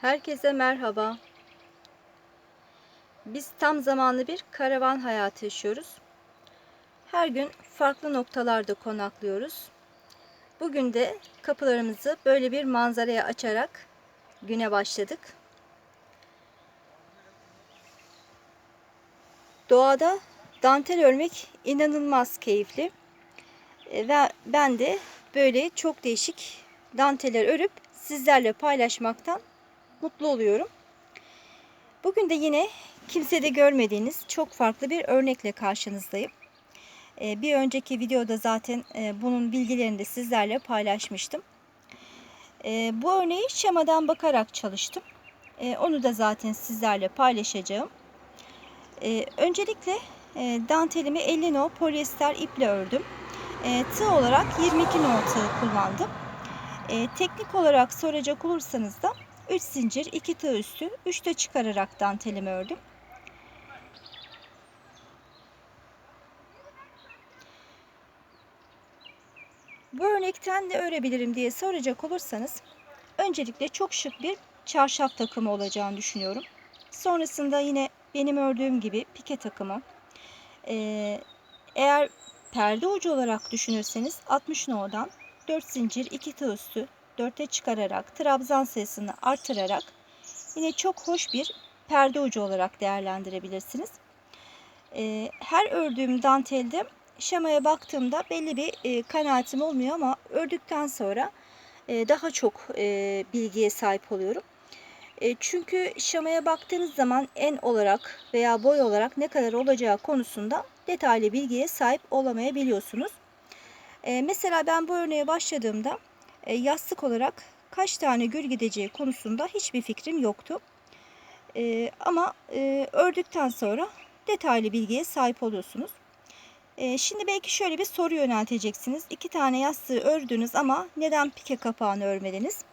Herkese merhaba. Biz tam zamanlı bir karavan hayatı yaşıyoruz. Her gün farklı noktalarda konaklıyoruz. Bugün de kapılarımızı böyle bir manzaraya açarak güne başladık. Doğada dantel örmek inanılmaz keyifli. E, Ve ben de böyle çok değişik danteller örüp sizlerle paylaşmaktan mutlu oluyorum. Bugün de yine kimsede görmediğiniz çok farklı bir örnekle karşınızdayım. Ee, Bir önceki videoda zaten e, bunun bilgilerini de sizlerle paylaşmıştım. Ee, Bu örneği şemadan bakarak çalıştım. Ee, Onu da zaten sizlerle paylaşacağım. Öncelikle e, dantelimi 50 no polyester iple ördüm. Tığ olarak 22 no tığ kullandım. Teknik olarak soracak olursanız da 3 zincir 2 tığ üstü 3'te çıkararak dantelimi ördüm. Bu örnekten ne örebilirim diye soracak olursanız öncelikle çok şık bir çarşaf takımı olacağını düşünüyorum. Sonrasında yine benim ördüğüm gibi pike takımı. Ee, eğer perde ucu olarak düşünürseniz 60 no'dan 4 zincir 2 tığ üstü 4'e çıkararak trabzan sayısını artırarak yine çok hoş bir perde ucu olarak değerlendirebilirsiniz. Ee, her ördüğüm dantelde şemaya baktığımda belli bir e, kanaatim olmuyor ama ördükten sonra e, daha çok e, bilgiye sahip oluyorum. Çünkü şemaya baktığınız zaman en olarak veya boy olarak ne kadar olacağı konusunda detaylı bilgiye sahip olamayabiliyorsunuz. Mesela ben bu örneğe başladığımda yastık olarak kaç tane gül gideceği konusunda hiçbir fikrim yoktu. E, ama e, ördükten sonra detaylı bilgiye sahip oluyorsunuz. E, şimdi belki şöyle bir soru yönelteceksiniz. İki tane yastığı ördünüz ama neden pike kapağını örmediniz?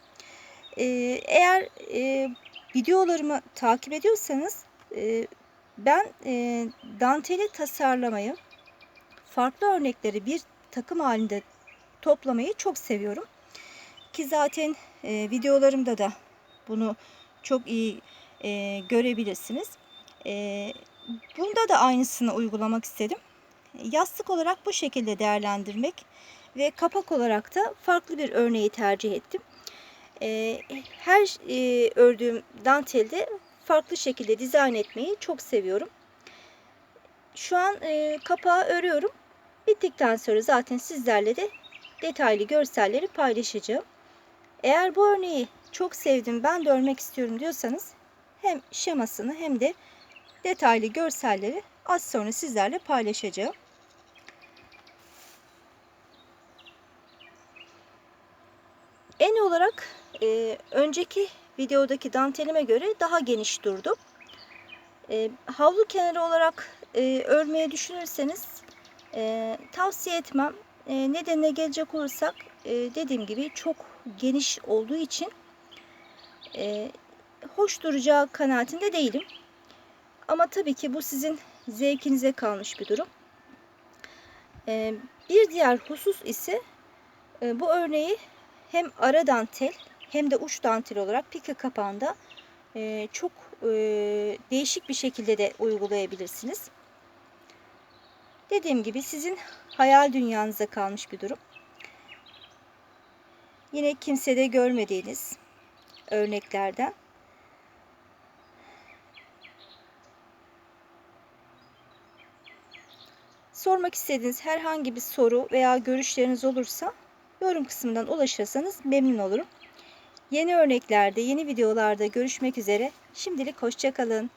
E, eğer e, videolarımı takip ediyorsanız e, ben e, danteli tasarlamayı, farklı örnekleri bir takım halinde toplamayı çok seviyorum. Ki zaten e, videolarımda da bunu çok iyi e, görebilirsiniz. E, bunda da aynısını uygulamak istedim. Yastık olarak bu şekilde değerlendirmek ve kapak olarak da farklı bir örneği tercih ettim. E, her e, ördüğüm dantelde farklı şekilde dizayn etmeyi çok seviyorum. Şu an e, kapağı örüyorum. Bittikten sonra zaten sizlerle de detaylı görselleri paylaşacağım. Eğer bu örneği çok sevdim ben de örmek istiyorum diyorsanız hem şemasını hem de detaylı görselleri az sonra sizlerle paylaşacağım. En olarak e, önceki videodaki dantelime göre daha geniş durdu. E, havlu kenarı olarak e, örmeye düşünürseniz e, tavsiye etmem. E, nedenine gelecek olursak e, dediğim gibi çok geniş olduğu için e, hoş duracağı kanaatinde değilim. Ama tabii ki bu sizin zevkinize kalmış bir durum. E, bir diğer husus ise e, bu örneği hem ara dantel hem de uç dantel olarak pike kapağında e, çok e, değişik bir şekilde de uygulayabilirsiniz. Dediğim gibi sizin hayal dünyanıza kalmış bir durum. Yine kimsede görmediğiniz örneklerden. Sormak istediğiniz herhangi bir soru veya görüşleriniz olursa yorum kısmından ulaşırsanız memnun olurum. Yeni örneklerde, yeni videolarda görüşmek üzere. Şimdilik hoşçakalın.